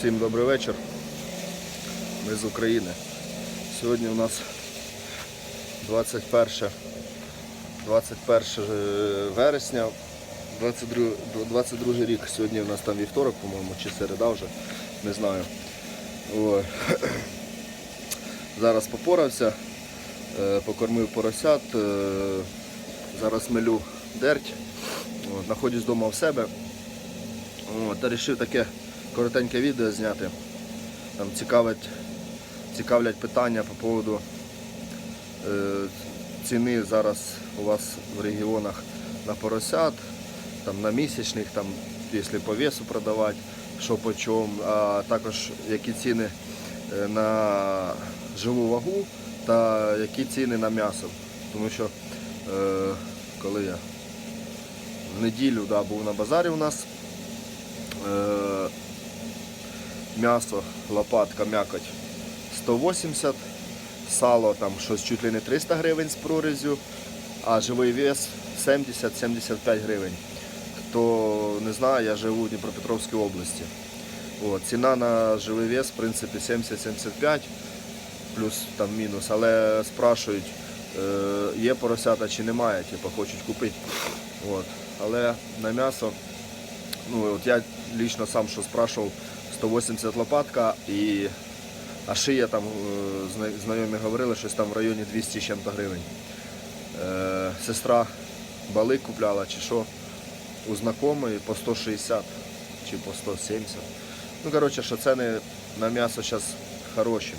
Всім добрий вечір. Ми з України. Сьогодні у нас 21, 21 вересня, 22, 22 рік. Сьогодні у нас там вівторок, по-моєму, чи середа вже, не знаю. Ой. Зараз попорався, е, покормив поросят, е, зараз мелю дерть, знаходжусь вдома в себе. Та вирішив таке коротеньке відео зняти. Там цікавить, цікавлять питання по поводу е, ціни зараз у вас в регіонах на поросят, там, на місячних, там, якщо по весу продавати, що по чому, а також які ціни е, на живу вагу та які ціни на м'ясо. Тому що е, коли я в неділю да, був на базарі у нас. Е, м'ясо, лопатка, м'якоть 180, сало там щось чуть ли не 300 гривень з прорізю, а живий вес 70-75 гривень. Хто не знає, я живу в Дніпропетровській області. От, ціна на живий вес, в принципі, 70-75 плюс там мінус, але спрашують, е, є поросята чи немає, типу, хочуть купити. От. Але на м'ясо, ну от я лично сам що спрашивав, 180 лопатка і а шия там е, знайомі говорили, щось там в районі 200 з чим-то гривень. Е, сестра бали купляла чи що у знайомої по 160 чи по 170. Ну, коротше, що ціни на м'ясо зараз хороші.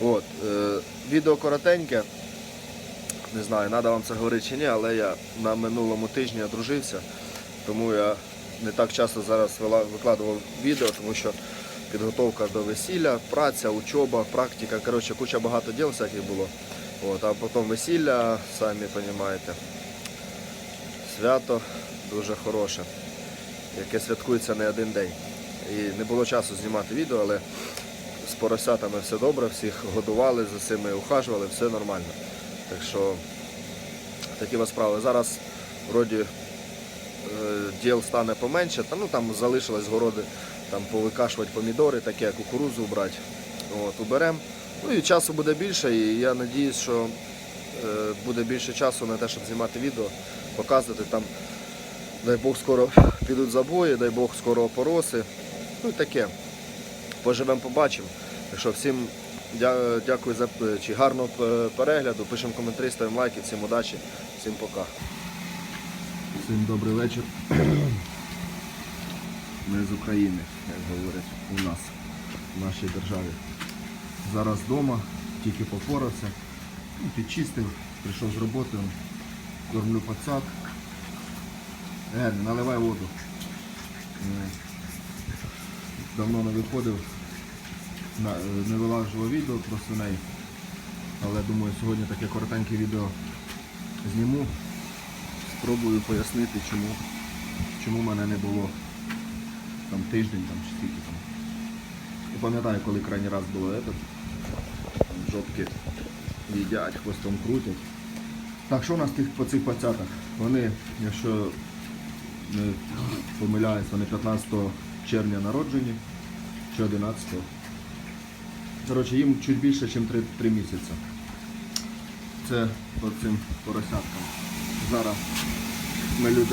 От, е, відео коротеньке. Не знаю, треба вам це говорити чи ні, але я на минулому тижні одружився, тому я не так часто зараз викладував відео, тому що підготовка до весілля, праця, учоба, практика, коротше, куча багато діл всяких було. От, а потім весілля, самі розумієте, свято дуже хороше, яке святкується не один день. І не було часу знімати відео, але з поросятами все добре, всіх годували, за цими ухажували, все нормально. Так що такі ось справи. Зараз вроді е, діл стане поменше, та, ну там залишилось городи там повикашувати помідори, таке кукурузу брати. От, уберемо. Ну і часу буде більше, і я сподіваюся, що е, буде більше часу на те, щоб знімати відео, показувати там. Дай Бог скоро підуть забої, дай Бог скоро опороси. Ну і таке. Поживемо, побачимо. Так що всім дякую за чи гарного перегляду. Пишемо коментарі, ставимо лайки, всім удачі, всім пока. Всім добрий вечір. Ми з України, як говорять, у нас, в нашій державі. Зараз вдома, тільки попорався, ну, підчистив, прийшов з роботи, кормлю пацак. Е, наливай воду. Е, Давно не виходив, е, не вилажував відео про свиней. Але думаю, сьогодні таке коротеньке відео зніму. Спробую пояснити, чому, чому мене не було там тиждень там, чи скільки там. Не пам'ятаю, коли крайній раз було этот. Жопки їдять, хвостом крутять. Так, що у нас тих, по цих пацятах? Вони, якщо не помиляюсь, вони 15 червня народжені, чи 11. Коротше, їм чуть більше, ніж 3, 3 місяці. Це по цим поросяткам. Зараз мелю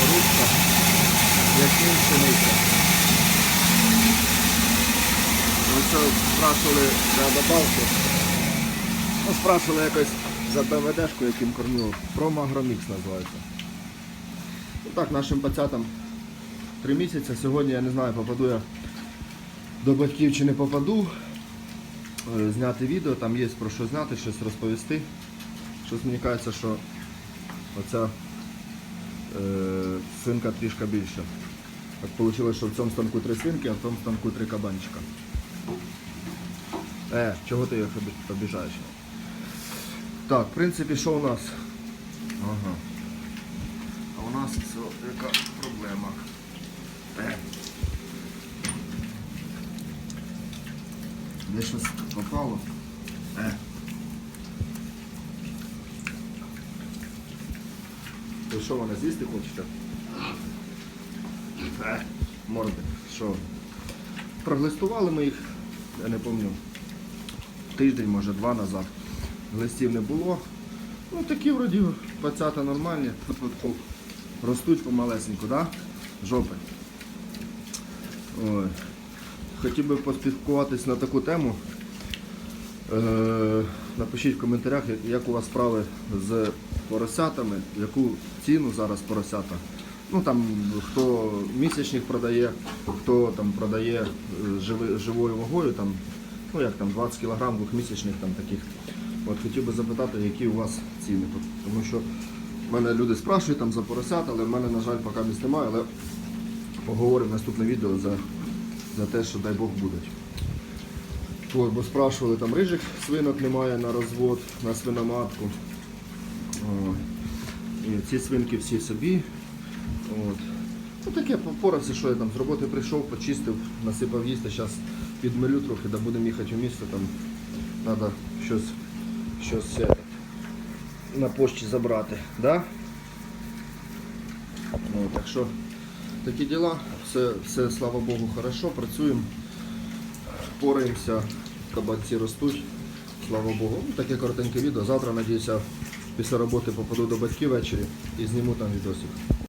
Прикоручка. Ячмінь пшениця. Ось це спрашували за добавки. Ну, спрашували якось за БВДшку, яким кормив. Промагромікс називається. Ну, так, нашим пацятам три місяці. Сьогодні я не знаю, попаду я до батьків чи не попаду. Е, Зняти відео, там є про що зняти, щось розповісти. Щось мені кажеться, що оця свинка трішки більше. Так вийшло, що в цьому станку три свинки, а в тому станку три кабанчика. Е, чого ти їх обіжаєш? Так, в принципі, що у нас? Ага. А у нас це яка проблема? Е. Де щось попало? Е. Ви що, мене з'їсти хочете? морди. Що? Проглистували ми їх, я не пам'ятаю, тиждень, може, два назад. Глистів не було. Ну такі вроді пацята нормальні. Ростуть помалесеньку, да? Жопи. Ой. Хотів би поспілкуватись на таку тему. Е, напишіть в коментарях, як у вас справи з поросятами, яку ціну зараз поросята. Ну там хто місячних продає, хто там продає е, живою вагою, там, ну як там 20 кг двохмісячних там таких. От хотів би запитати, які у вас ціни. Тому що в мене люди спрашують там за поросят, але в мене, на жаль, поки місць немає, але поговоримо наступне відео за, за те, що дай Бог будуть. От, бо спрашували, там рижих свинок немає на розвод, на свиноматку. І ці свинки всі собі. От. Ну таке попорався, що я там з роботи прийшов, почистив, насипав їсти, зараз підмелю трохи, да будемо їхати у місто, там треба щось, щось е, на пошті забрати. Да? Ну, так що такі діла, все, все слава Богу, хорошо, працюємо, пораємося, кабанці ростуть, слава Богу. Ну, таке коротеньке відео. Завтра, надіюся, після роботи попаду до батьків ввечері і зніму там відосик.